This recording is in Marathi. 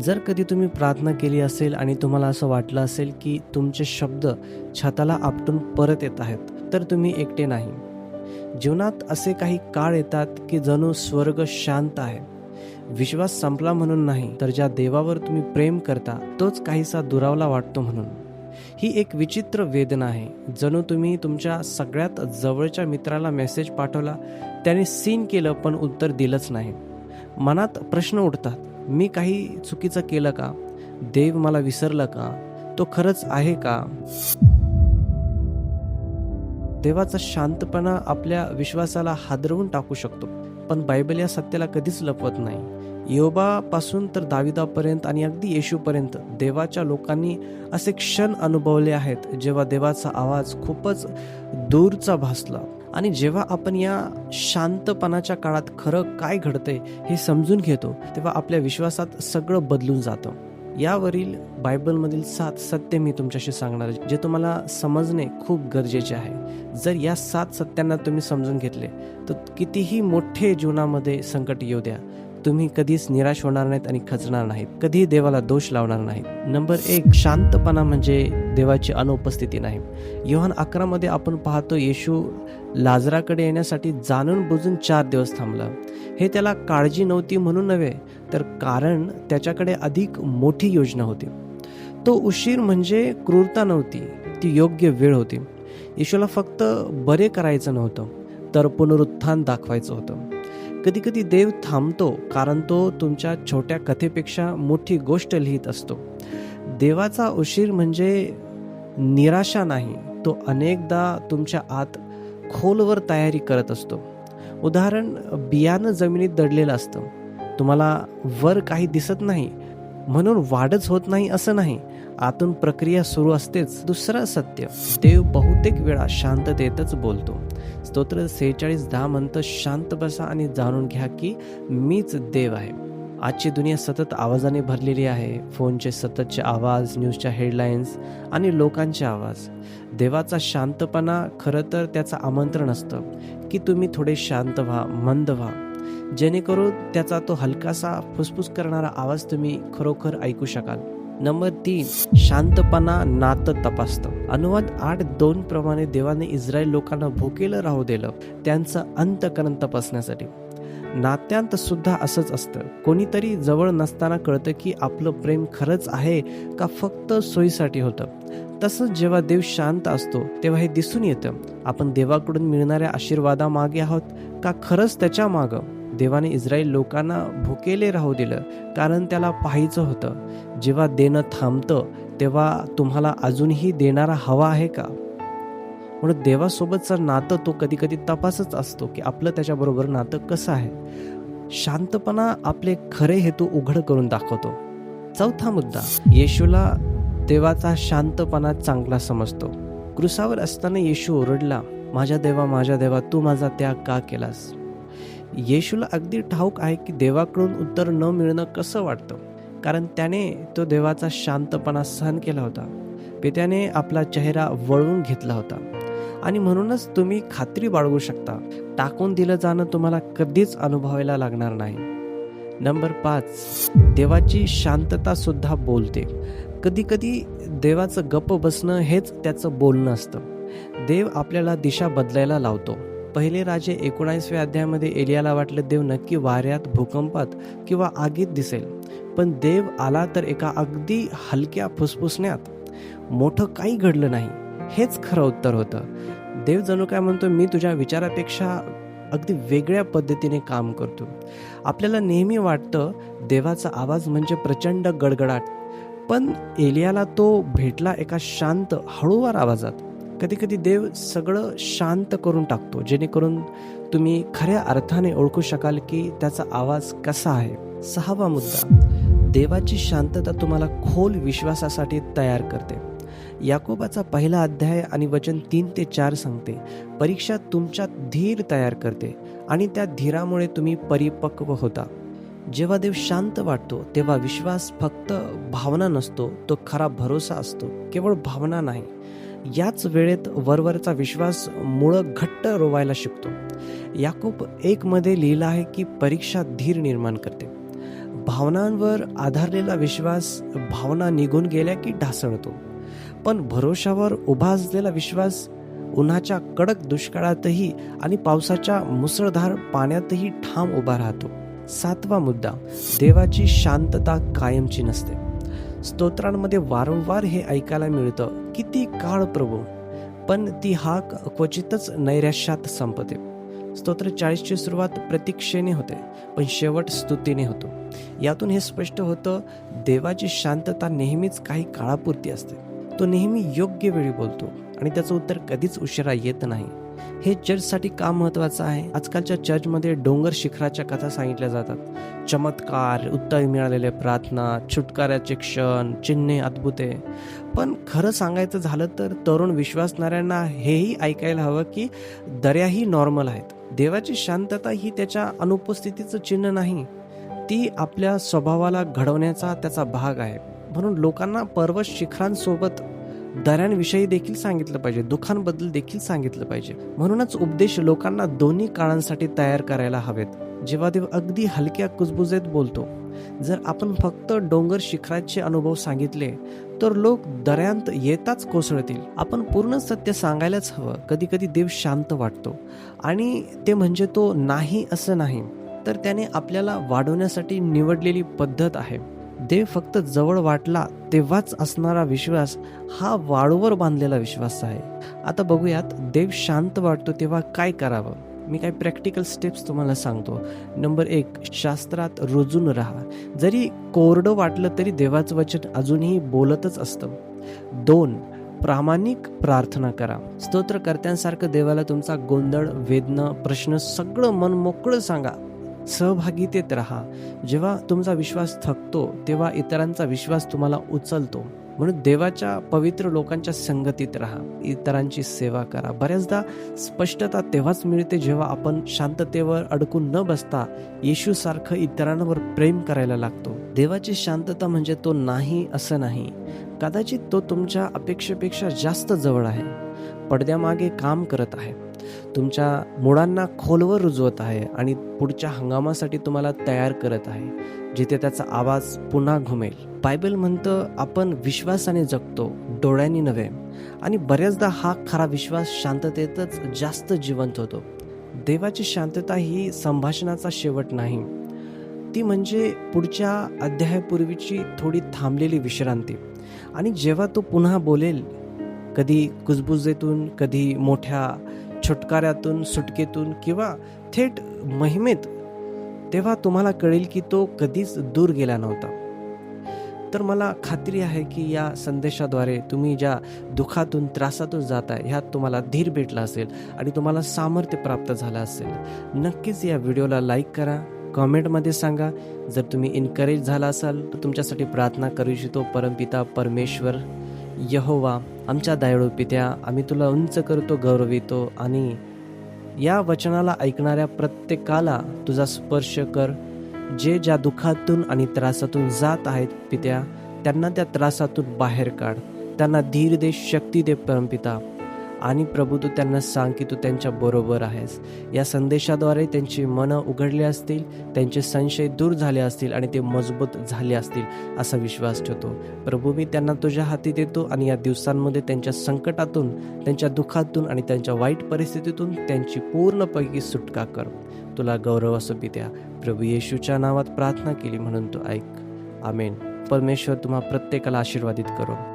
जर कधी तुम्ही प्रार्थना केली असेल आणि तुम्हाला असं वाटलं असेल की तुमचे शब्द छताला आपटून परत येत आहेत तर तुम्ही एकटे नाही. जीवनात असे काही काळ येतात की जणू स्वर्ग शांत आहे. विश्वास संपला म्हणून नाही तर ज्या देवावर तुम्ही प्रेम करता तोच काहीसा दुरावला वाटतो म्हणून. ही एक विचित्र वेदना आहे. जणू तुम्ही तुमच्या सगळ्यात जवळच्या मित्राला मेसेज पाठवला त्याने सीन केलं पण उत्तर दिलंच नाही. मनात प्रश्न उठतात मी काही चुकीचं केलं का? देव मला विसरलं का? तो खरंच आहे का? देवाचा शांतपणा आपल्या विश्वासाला हादरवून टाकू शकतो. पण बायबल या सत्याला कधीच लपवत नाही. योबापासून तर दाविदापर्यंत आणि अगदी येशूपर्यंत देवाच्या लोकांनी असे क्षण अनुभवले आहेत जेव्हा देवाचा आवाज खूपच दूरचा भासला. आणि जेव्हा आपण या शांतपणाच्या काळात खरं काय घडतंय हे समजून घेतो तेव्हा आपल्या विश्वासात सगळं बदलून जातं. यावरील बायबलमधील सात सत्य मी तुमच्याशी सांगणार आहे, जे तुम्हाला समजणे खूप गरजेचे आहे. जर या सात सत्यांना तुम्ही समजून घेतले तर कितीही मोठे जीवनामध्ये संकट येऊ द्या. तुम्ही कधीच निराश होणार नाहीत आणि खचणार नाहीत. कधीही देवाला दोष लावणार नाहीत. नंबर एक शांतपणा म्हणजे देवाची अनुपस्थिती नाही. योहान अकरामध्ये आपण पाहतो येशू लाजराकडे येण्यासाठी जाणून बुजून चार दिवस थांबला. हे त्याला काळजी नव्हती म्हणून नव्हे तर कारण त्याच्याकडे अधिक मोठी योजना होती. तो उशीर म्हणजे क्रूरता नव्हती ती योग्य वेळ होती. येशूला फक्त बरे करायचं नव्हतं तर पुनरुत्थान दाखवायचं होतं. कधी कधी देव थांबतो कारण तो तुमच्या छोट्या कथेपेक्षा मोठी गोष्ट लिहित असतो. देवाचा उशीर म्हणजे निराशा नाही तो अनेकदा तुमच्या आत खोलवर तयारी करत असतो. उदाहरण बियाणं जमिनीत दडलेलं असतं. तुम्हाला वर काही दिसत नाही. म्हणून वाढच होत नाही असं नाही. आतून प्रक्रिया सुरू असतेच. दुसरं सत्य देव बहुतेक वेळा शांततेतच बोलतो. स्तोत्र सेहेचाळीस दहा म्हणतं शांत बसा आणि जाणून घ्या की मीच देव आहे. आजची दुनिया सतत आवाजाने भरलेली आहे. फोनचे सततचे आवाज न्यूजच्या हेडलाईन्स आणि लोकांचे आवाज. देवाचा शांतपणा खरं तर त्याचं आमंत्रण असतं की तुम्ही थोडे शांत व्हा मंद व्हा. जेणेकरून त्याचा तो हलकासा फुसफुस करणारा आवाज तुम्ही खरोखर ऐकू शकाल. नंबर तीन शांतपणा नातं तपासतं. अनुवाद आठ दोन प्रमाणे देवाने इस्रायल लोकांना भुकेलं राहू दिलं. त्यांचं अंतकरण तपासण्यासाठी. नात्यांत सुद्धा असंच असतं. कोणीतरी जवळ नसताना कळतं की आपलं प्रेम खरंच आहे का फक्त सोयीसाठी होतं. तसंच जेव्हा देव शांत असतो तेव्हा हे दिसून येतं. आपण देवाकडून मिळणाऱ्या आशीर्वादामागे आहोत का खरंच त्याच्या मागं? देवाने इस्रायल लोकांना भुकेले राहू दिलं कारण त्याला पाहायचं होतं. जेव्हा देणं थांबतं तेव्हा तुम्हाला अजूनही देणारा हवा आहे का? म्हणून देवासोबतचं नातं तो कधी कधी तपासच असतो की आपलं त्याच्याबरोबर नातं कसं आहे. शांतपणा आपले खरे हेतू उघड करून दाखवतो. चौथा मुद्दा येशूला देवाचा शांतपणा चांगला समजतो. क्रुसावर असताना येशू ओरडला माझ्या देवा माझ्या देवा तू माझा त्याग का केलास? येशूला अगदी ठाऊक आहे की देवाकडून उत्तर न मिळणं कसं वाटतं. कारण त्याने तो देवाचा शांतपणा सहन केला होता. पित्याने आपला चेहरा वळवून घेतला होता. आणि म्हणूनच तुम्ही खात्री बाळगू शकता. टाकून दिलं जाणं तुम्हाला कधीच अनुभवायला लागणार नाही. नंबर पाच देवाची शांतता सुद्धा बोलते. कधी कधी देवाचं गप्प बसणं हेच त्याचं बोलणं असतं. देव आपल्याला दिशा बदलायला लावतो. पहिले राजे एकोणावीसव्या अध्यायामध्ये एलियाला वाटलं देव नक्की वाऱ्यात भूकंपात किंवा आगीत दिसेल. पण देव आला तर एका अगदी हलक्या फुसफुसण्यात. मोठं काही घडलं नाही. हेच खरं उत्तर होतं. देव जणू काय म्हणतो मी तुझ्या विचारापेक्षा अगदी वेगळ्या पद्धतीने काम करतो. आपल्याला नेहमी वाटतं देवाचा आवाज म्हणजे प्रचंड गडगडाट. पण एलियाला तो भेटला एका शांत हळूवार आवाजात. कधी कधी देव सगळं शांत करून टाकतो जेणेकरून तुम्ही खऱ्या अर्थाने ओळखू शकाल की त्याचा आवाज कसा आहे. सहावा मुद्दा. देवाची शांतता तुम्हाला खोल विश्वासासाठी तयार करते. याकोबाचा पहिला अध्याय आणि वचन तीन ते चार सांगते. परीक्षा तुमच्यात धीर तयार करते आणि त्या धीरामुळे तुम्ही परिपक्व होता. जेव्हा देव शांत वाटतो तेव्हा विश्वास फक्त भावना नसतो तो खरा भरोसा असतो केवळ भावना नाही. याच वेळेत वरवरचा विश्वास मुळं घट्ट रोवायला शिकतो. याकूब एकमध्ये लिहिलं आहे की परीक्षा धीर निर्माण करते. भावनांवर आधारलेला विश्वास भावना निघून गेल्या की ढासळतो. पण भरोशावर उभा असलेला विश्वास उन्हाच्या कडक दुष्काळातही आणि पावसाच्या मुसळधार पाण्यातही ठाम उभा राहतो. सातवा मुद्दा देवाची शांतता कायमची नसते. स्तोत्रांमध्ये वारंवार हे ऐकायला मिळतं किती काळ प्रभू पण ती हाक क्वचितच नैराश्यात संपते. स्तोत्र चाळीसची सुरुवात प्रतीक्षेने होते पण शेवट स्तुतीने होतो. यातून हे स्पष्ट होतं देवाची शांतता नेहमीच काही काळापुरती असते. तो नेहमी योग्य वेळी बोलतो आणि त्याचं उत्तर कधीच उशिरा येत नाही. हे चर्चसाठी का महत्वाचं आहे? आजकालच्या चर्चमध्ये डोंगर शिखराच्या कथा सांगितल्या जातात. चमत्कार उत्तर मिळालेले प्रार्थना छुटकाऱ्याचे क्षण चिन्हे अद्भुते. पण खरं सांगायचं झालं तर तरुण विश्वासणाऱ्यांना हेही ऐकायला हवं की दर्याही नॉर्मल आहेत. देवाची शांतता ही त्याच्या अनुपस्थितीचं चिन्ह नाही. ती आपल्या स्वभावाला घडवण्याचा त्याचा भाग आहे. म्हणून लोकांना पर्वत शिखरांसोबत दऱ्यांविषयी देखील सांगितलं पाहिजे दुःखांबद्दल देखील सांगितलं पाहिजे. म्हणूनच उपदेश लोकांना दोन्ही काळांसाठी तयार करायला हवेत. जेव्हा देव अगदी हलक्या कुजबुजेत बोलतो. जर आपण फक्त डोंगर शिखराचे अनुभव सांगितले तर लोक दऱ्यांत येताच कोसळतील. आपण पूर्ण सत्य सांगायलाच हवं. कधी कधी देव शांत वाटतो. आणि ते म्हणजे तो नाही असं नाही तर त्याने आपल्याला वाढवण्यासाठी निवडलेली पद्धत आहे. देव फक्त जवळ वाटला तेव्हाच असणारा विश्वास हा वाळूवर बांधलेला विश्वास आहे. आता बघूयात देव शांत वाटतो तेव्हा काय करावं? मी काही प्रॅक्टिकल स्टेप्स तुम्हाला सांगतो. नंबर एक शास्त्रात रुजून राहा. जरी कोरडं वाटलं तरी देवाचं वचन अजूनही बोलतच असतं. दोन प्रामाणिक प्रार्थना करा. स्तोत्रकर्त्यांसारखं देवाला तुमचा गोंधळ वेदना प्रश्न सगळं मन मोकळं सांगा. सहभागितेत राहा. जेव्हा तुमचा विश्वास थकतो तेव्हा इतरांचा विश्वास तुम्हाला उचलतो. म्हणून देवाच्या पवित्र लोकांच्या संगतीत राहा. इतरांची सेवा करा. बऱ्याचदा स्पष्टता तेव्हाच मिळते जेव्हा आपण शांततेवर अडकून न बसता येशू सारखं इतरांवर प्रेम करायला लागतो. देवाची शांतता म्हणजे तो नाही असं नाही. कदाचित तो तुमच्या अपेक्षेपेक्षा जास्त जवळ आहे. पडद्यामागे काम करत आहे. तुमच्या मुळांना खोलवर रुजवत आहे आणि पुढच्या हंगामासाठी तुम्हाला तयार करत आहे जिथे त्याचा आवाज पुन्हा घुमेल. बायबल म्हणतं आपण विश्वासाने जगतो डोळ्यांनी नव्हे. आणि बऱ्याचदा हा खरा विश्वास शांततेतच जास्त जिवंत होतो. देवाची शांतता ही संभाषणाचा शेवट नाही. ती म्हणजे पुढच्या अध्यायापूर्वीची थोडी थांबलेली विश्रांती. आणि जेव्हा तो पुन्हा बोलेल कधी कुजबुजेतून कधी मोठ्या छुटकाऱ्यातून सुटकेतून किंवा थेट महिमेत तेव्हा तुम्हाला कळेल की तो कधीच दूर गेला नव्हता. तर मला खात्री आहे की या संदेशाद्वारे तुम्ही ज्या दुःखातून त्रासातून जाताय ह्यात तुम्हाला धीर भेटला असेल आणि तुम्हाला सामर्थ्य प्राप्त झालं असेल. नक्कीच या व्हिडिओला लाईक करा कॉमेंटमध्ये सांगा. जर तुम्ही इन्करेज झाला असाल तर तुमच्यासाठी प्रार्थना करू इच्छितो परमपिता परमेश्वर. यहोवा आमच्या दयाळू पित्या आम्ही तुला उंच करतो गौरवितो आणि या वचनाला ऐकणाऱ्या प्रत्येकाला तुझा स्पर्श कर. जे ज्या दुःखातून आणि त्रासातून जात आहेत पित्या त्यांना त्या त्रासातून बाहेर काढ. त्यांना धीर दे शक्ती दे परमपिता. आणि प्रभू तू त्यांना सांग की तू त्यांच्या बरोबर आहेस. या संदेशाद्वारे त्यांची मनं उघडली असतील त्यांचे संशय दूर झाले असतील आणि ते मजबूत झाले असतील असा विश्वास ठेवतो. प्रभू मी त्यांना तुझ्या हाती देतो आणि या दिवसांमध्ये त्यांच्या संकटातून त्यांच्या दुःखातून आणि त्यांच्या वाईट परिस्थितीतून त्यांची पूर्णपैकी सुटका कर. तुला गौरव असो पित्या प्रभू येशूच्या नावात प्रार्थना केली म्हणून तू ऐक. आमेन. परमेश्वर तुम्हा प्रत्येकाला आशीर्वादित करो.